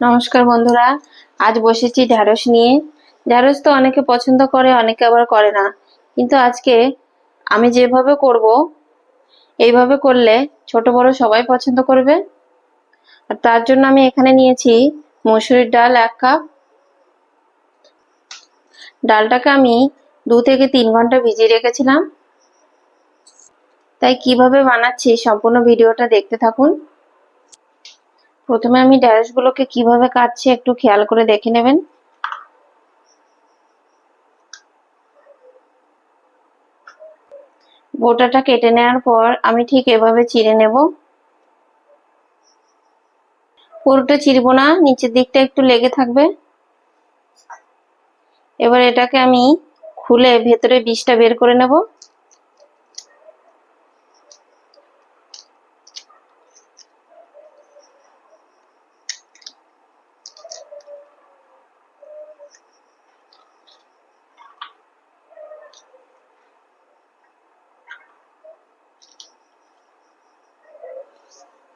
নমস্কার বন্ধুরা, আজ বসেছি ঢ্যাঁড়স নিয়ে। ঢ্যাঁড়স তো অনেকে পছন্দ করে, অনেকে আবার করে না। কিন্তু আজকে আমি যেভাবে করব, এইভাবে করলে ছোট বড় সবাই পছন্দ করবে। আর তার জন্য আমি এখানে নিয়েছি মসুরির ডাল এক কাপ। ডালটাকে আমি দু থেকে তিন ঘণ্টা ভিজিয়ে রেখেছিলাম। তাই কীভাবে বানাচ্ছি সম্পূর্ণ ভিডিওটা দেখতে থাকুন। প্রথমে আমি ঢ্যাঁড়সগুলোকে কীভাবে কাটছি একটু খেয়াল করে দেখে নেবেন। বোটাটা কেটে নেওয়ার পর আমি ঠিক এভাবে চিড়ে নেব। পুরোটা চিরবো না, নিচের দিকটা একটু লেগে থাকবে। এবার এটাকে আমি খুলে ভেতরে বীজটা বের করে নেব।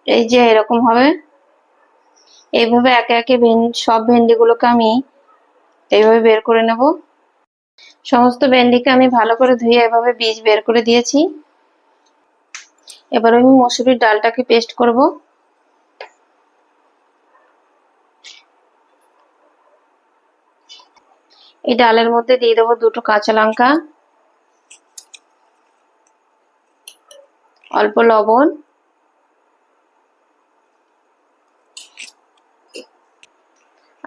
এই যে এরকম হবে। এইভাবে একে একে সব ভেন্ডিগুলোকে আমি এইভাবে বের করে নেব। সমস্ত ভেন্ডিকে আমি ভালো করে ধুয়ে এভাবে বীজ বের করে দিয়েছি। এবার আমি মসুরির ডালটাকে পেস্ট করব। এই ডালের মধ্যে দিয়ে দেবো দুটো কাঁচা লঙ্কা, অল্প লবণ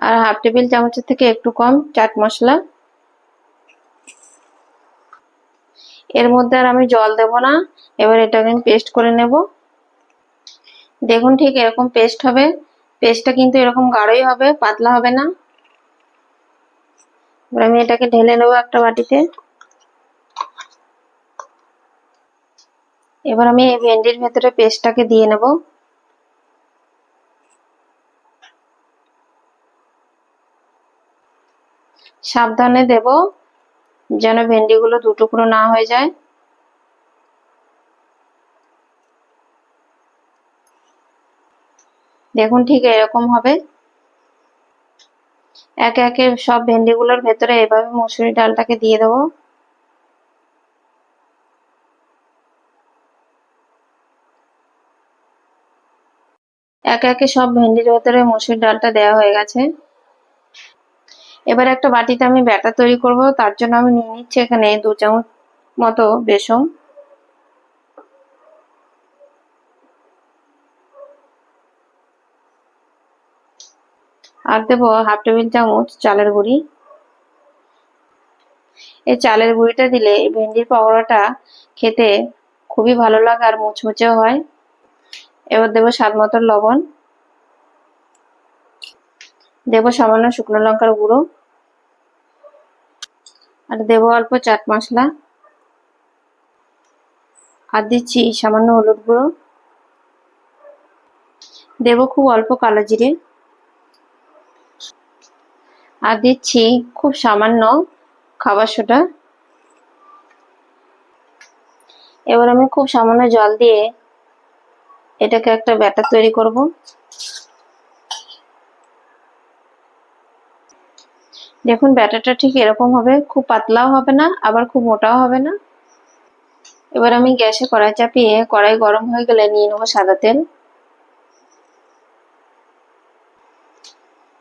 আর হাফ টেবিল চামচের থেকে একটু কম চাট মশলা। এর মধ্যে আর আমি জল দেব না, এবার এটাকে আমি পেস্ট করে নেব। দেখুন ঠিক এরকম পেস্ট হবে। পেস্টটা কিন্তু এরকম গাঢ়ই হবে, পাতলা হবে না। এবার আমি এটাকে ঢেলে নেব একটা বাটিতে। এবার আমি এই ভেন্ডির ভেতরে পেস্টটাকে দিয়ে নেব। সাবধানে দেব, যেন ভেন্ডিগুলো দু টুকরো না হয়ে যায়। দেখুন ঠিক এরকম হবে। একে একে সব ভেন্ডিগুলোর ভেতরে এভাবে মুসুরি ডালটাকে দিয়ে দেবো। একে একে সব ভেন্ডির ভেতরে মুসুর ডালটা দেওয়া হয়ে গেছে। এবার একটা বাটিতে আমি ব্যাটার তৈরি করব, তার জন্য আমি নিয়ে নিচ্ছি এখানে দু চামচ মতো বেসন। আর দেবো হাফ টেবিল চামচ চালের গুঁড়ি। এই চালের গুঁড়িটা দিলে ভেন্ডির পকোড়াটা খেতে খুবই ভালো লাগে আর মুচমুচেও হয়। এবার দেবো স্বাদ মতো লবণ। দেবো সামান্য শুকনো লঙ্কার গুঁড়ো। আর দেবো অল্প চাট মশলা। আর দিচ্ছি সামান্য হলুদ গুঁড়ো। দেবো খুব অল্প কালো জিরে। আর দিচ্ছি খুব সামান্য খাবার সোটা এবার আমি খুব সামান্য জল দিয়ে এটাকে একটা ব্যাটার তৈরি করব। দেখুন, ব্যাটারটা ঠিক এরকম হবে, খুব পাতলাও হবে না, আবার খুব মোটাও হবে না। এবার আমি গ্যাসে কড়াই চাপিয়ে কড়াই গরম হয়ে গেলে নিয়ে নেব সাদা তেল।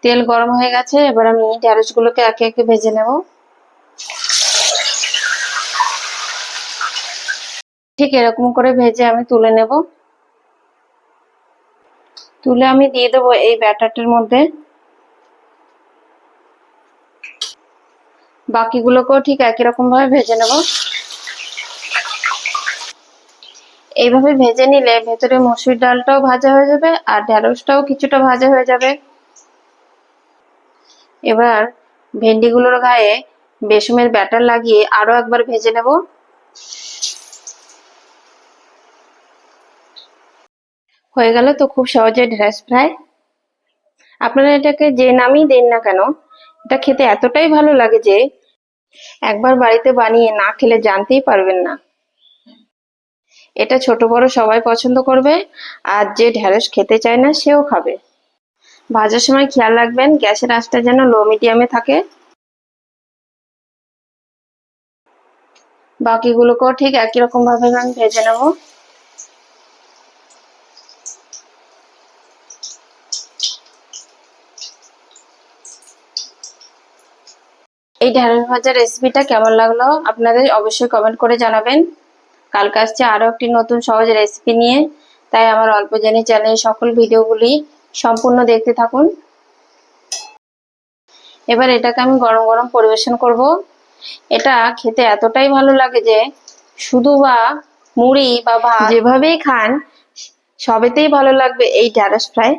তেল গরম হয়ে গেছে, এবার আমি ঢ্যাঁড়সগুলোকে একে একে ভেজে নেব। ঠিক এরকম করে ভেজে আমি তুলে নেব। তুলে আমি দিয়ে দেবো এই ব্যাটারটার মধ্যে। বাকিগুলোকেও ঠিক একই রকম ভাবে ভেজে নেব। এইভাবে ভেজে নিলে ভেতরে মসুর ডালটাও ভাজা হয়ে যাবে আর ঢ্যাঁড়সটাও কিছুটা ভাজা হয়ে যাবে। এবার ভেন্ডিগুলোর গায়ে বেসমের ব্যাটার লাগিয়ে আরও একবার ভেজে নেব। হয়ে গেল তো খুব সহজে ঢ্যাঁড়স ফ্রাই। আপনারা এটাকে যে নামই দেন না কেন এটা খেতে এতটাই ভালো লাগে যে একবার বাড়িতে বানিয়ে না খেলে জানতেই পারবেন না। এটা ছোট বড় সবাই পছন্দ করবে আর যে ঢ্যাঁড়স খেতে চায় না, সেও খাবে। ভাজার সময় খেয়াল রাখবেন, গ্যাসের আঁচটা যেন লো মিডিয়ামে থাকে। বাকিগুলোকেও ঠিক একই রকম ভাবে আমি ভেজে নেব। এই ঢেঁড়স ভাজার রেসিপিটা কেমন লাগল আপনাদের অবশ্যই কমেন্ট করে জানাবেন। কালকে আসছে আরও একটি নতুন সহজ রেসিপি নিয়ে। তাই আমার অল্প জানি চ্যানেলের সকল ভিডিওগুলি সম্পূর্ণ দেখতে থাকুন। এবার এটাকে আমি গরম গরম পরিবেশন করব। এটা খেতে এতটাই ভালো লাগে যে শুধু বা মুড়ি বা ভাত যেভাবেই খান, সবেতেই ভালো লাগবে এই ঢ্যাঁড়স ফ্রাই